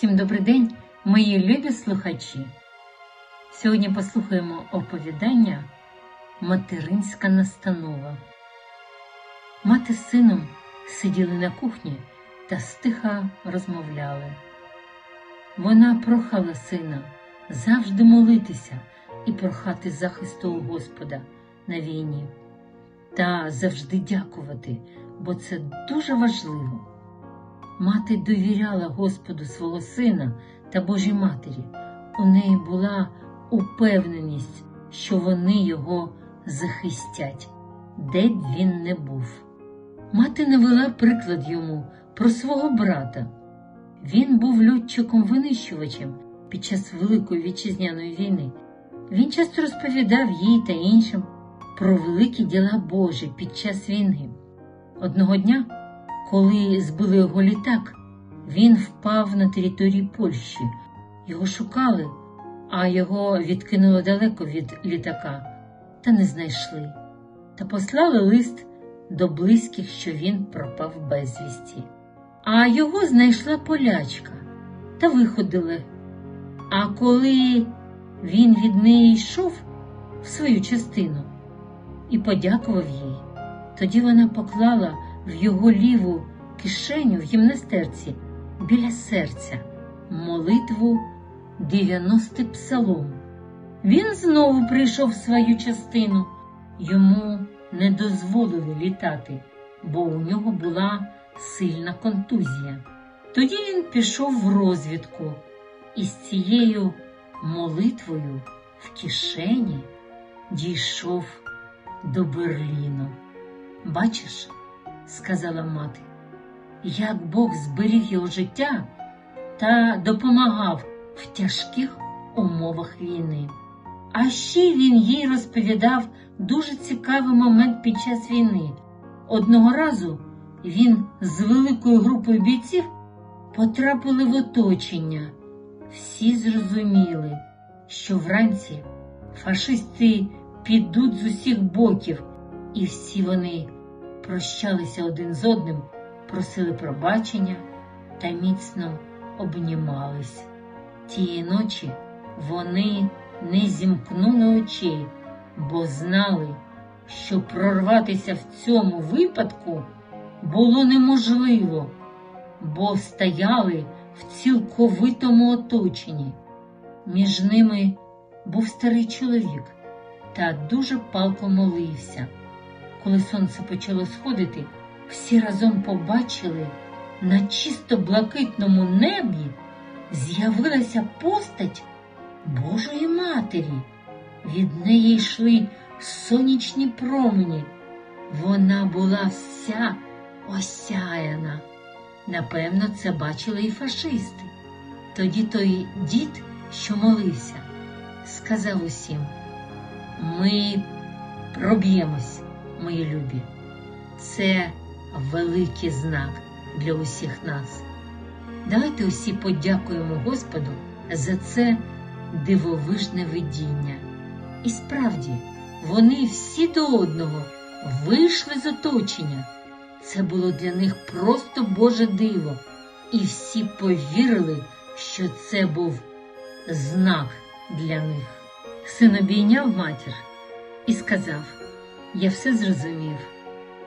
Всім добрий день, мої любі слухачі. Сьогодні послухаємо оповідання Материнська настанова. Мати з сином сиділи на кухні та стиха розмовляли. Вона прохала сина завжди молитися і прохати захисту у Господа на війні та завжди дякувати, бо це дуже важливо. Мати довіряла Господу свого сина та Божій Матері. У неї була упевненість, що вони його захистять, де б він не був. Мати навела приклад йому про свого брата. Він був льотчиком-винищувачем під час Великої вітчизняної війни. Він часто розповідав їй та іншим про великі діла Божі під час війни. Одного дня коли збили його літак, він впав на території Польщі. Його шукали, а його відкинуло далеко від літака та не знайшли. Та послали лист до близьких, що він пропав безвісті. А його знайшла полячка та виходили. А коли він від неї йшов в свою частину і подякував їй, тоді вона поклала в його ліву кишеню в гімнастерці біля серця молитву 90 псалом. Він знову прийшов в свою частину. Йому не дозволили літати, бо у нього була сильна контузія. Тоді він пішов в розвідку і з цією молитвою в кишені дійшов до Берліну. Бачиш, сказала мати, як Бог зберіг його життя та допомагав в тяжких умовах війни. А ще він їй розповідав дуже цікавий момент під час війни. Одного разу він з великою групою бійців потрапили в оточення. Всі зрозуміли, що вранці фашисти підуть з усіх боків, і всі вони прощалися один з одним, просили пробачення та міцно обнімались. Тієї ночі вони не зімкнули очей, бо знали, що прорватися в цьому випадку було неможливо, бо стояли в цілковитому оточенні. Між ними був старий чоловік та дуже палко молився. Коли сонце почало сходити, всі разом побачили на чисто блакитному небі з'явилася постать Божої Матері. Від неї йшли сонячні промені. Вона була вся осяяна. Напевно, це бачили і фашисти. Тоді той дід, що молився, сказав усім: ми проб'ємось мої любі. Це великий знак для усіх нас. Давайте усі подякуємо Господу за це дивовижне видіння. І справді, вони всі до одного вийшли з оточення. Це було для них просто Боже диво, і всі повірили, що це був знак для них. Син обійняв матір і сказав я все зрозумів.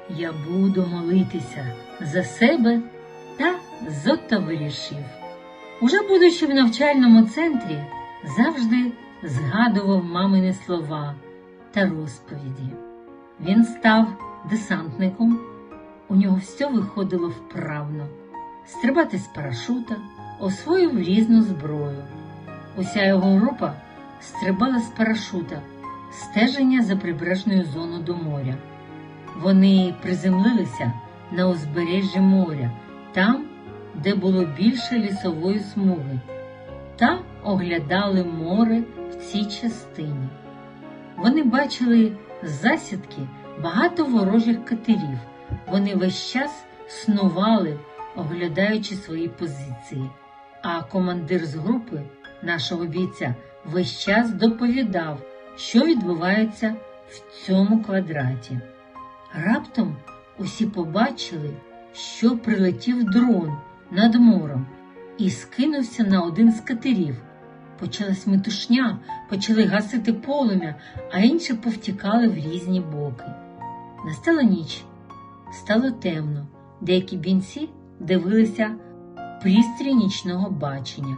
Я буду молитися за себе та зото вирішив. Уже будучи в навчальному центрі, завжди згадував мамини слова та розповіді. Він став десантником, у нього все виходило вправно, стрибати з парашута, освоїв різну зброю. Уся його група стрибала з парашута стеження за прибережною зоною до моря. Вони приземлилися на узбережжі моря, там, де було більше лісової смуги, та оглядали море в цій частині. Вони бачили засідки багато ворожих катерів. Вони весь час снували, оглядаючи свої позиції. А командир з групи нашого бійця весь час доповідав що відбувається в цьому квадраті. Раптом усі побачили, що прилетів дрон над морем. і скинувся на один з катерів. Почалась метушня, почали гасити полум'я, а інші повтікали в різні боки. Настала ніч, стало темно. Деякі бінці дивилися пристрій нічного бачення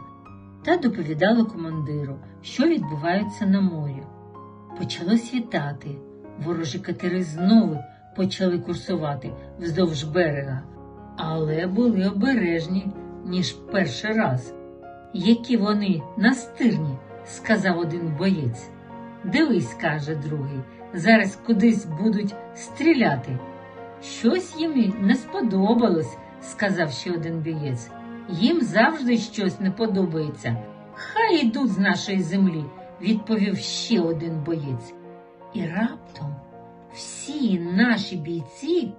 та доповідали командиру, що відбувається на морі. Почало світати. Ворожі катери знову почали курсувати вздовж берега, але були обережні, ніж перший раз. Які вони настирні, сказав один боєць. Дивись, каже другий, зараз кудись будуть стріляти. Щось їм не сподобалось, сказав ще один боєць. Їм завжди щось не подобається. Хай йдуть з нашої землі, відповів ще один боєць. І раптом всі наші бійці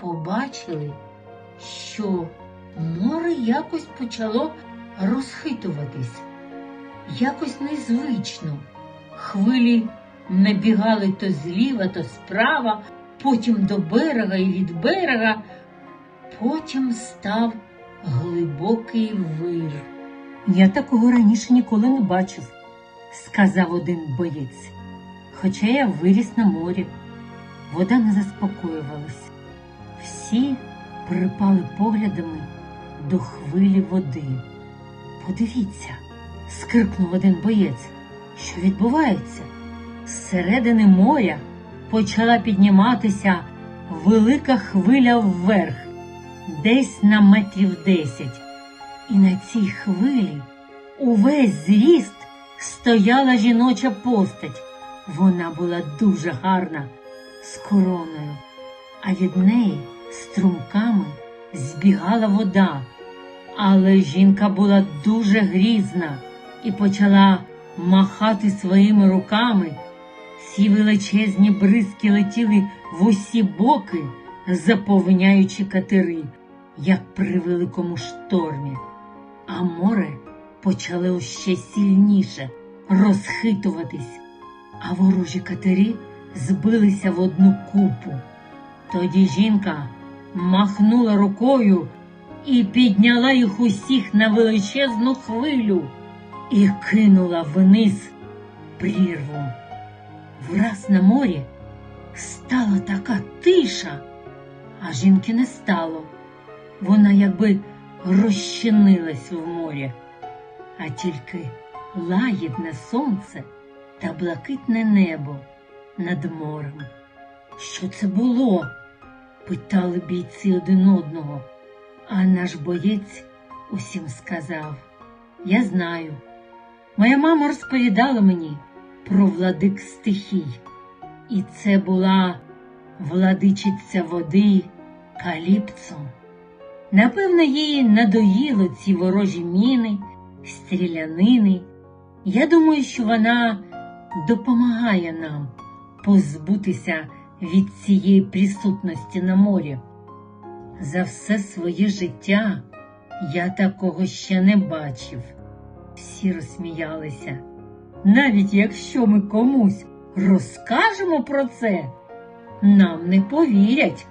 побачили, що море якось почало розхитуватись, якось незвично. Хвилі набігали то зліва, то справа, потім до берега і від берега, потім став глибокий вир. Я такого раніше ніколи не бачив, сказав один боєць. Хоча я виріс на морі, вода не заспокоювалась. Всі припали поглядами до хвилі води. Подивіться, скрикнув один боєць. Що відбувається? Зсередини моря почала підніматися велика хвиля вверх, десь на метрів десять. І на цій хвилі увесь зріст стояла жіноча постать. Вона була дуже гарна, з короною, а від неї струмками збігала вода. Але жінка була дуже грізна і почала махати своїми руками. Ці величезні бризки летіли в усі боки, заповняючи катери, як при великому штормі. А море почало ще сильніше розхитуватись, а ворожі катери збилися в одну купу. Тоді жінка махнула рукою і підняла їх усіх на величезну хвилю і кинула вниз прірву. Враз на морі стала така тиша, а жінки не стало. Вона якби розчинилась в морі, а тільки лагідне сонце та блакитне небо над морем. Що це було? питали бійці один одного, а наш боєць усім сказав: Я знаю. Моя мама розповідала мені про владик стихій, і це була владичиця води Каліпцо. Напевно, їй надоїло ці ворожі міни, стрілянини. Я думаю, що вона допомагає нам позбутися від цієї присутності на морі. За все своє життя я такого ще не бачив. Всі розсміялися. Навіть якщо ми комусь розкажемо про це, нам не повірять.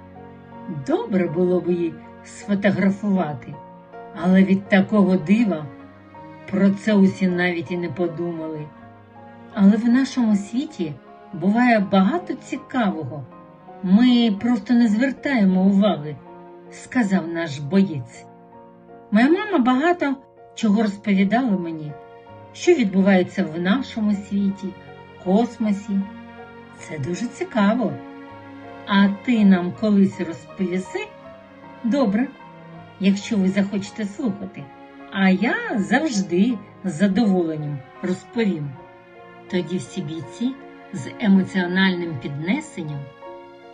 Добре було б її сфотографувати, але від такого дива про це усі навіть і не подумали. Але в нашому світі буває багато цікавого. Ми просто не звертаємо уваги, сказав наш боєць. Моя мама багато чого розповідала мені, що відбувається в нашому світі, космосі. Це дуже цікаво. А ти нам колись розповіси? Добре, якщо ви захочете слухати. А я завжди з задоволенням розповім. Тоді всі бійці з емоціональним піднесенням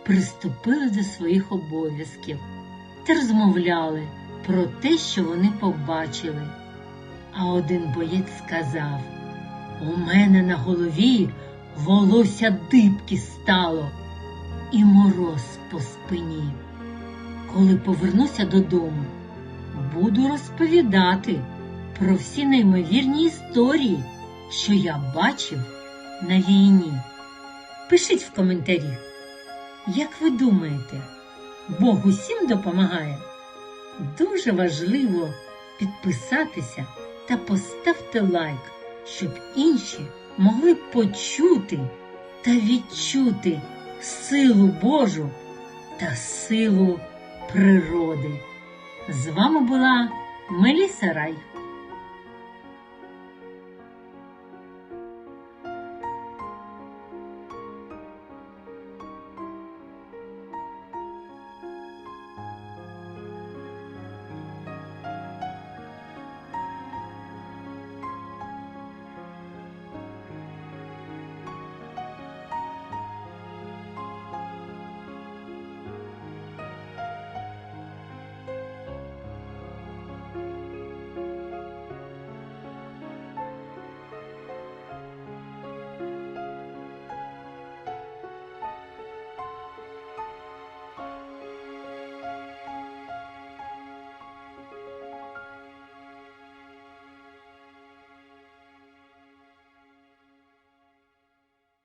приступили до своїх обов'язків та розмовляли про те, що вони побачили. А один боєць сказав: У мене на голові волосся дибки стало і мороз по спині. Коли повернуся додому, буду розповідати про всі неймовірні історії, що я бачив на війні. Пишіть в коментарі, як ви думаєте, Бог усім допомагає? Дуже важливо підписатися та поставте лайк, щоб інші могли почути та відчути силу Божу та силу природи. З вами була Меліса Рай.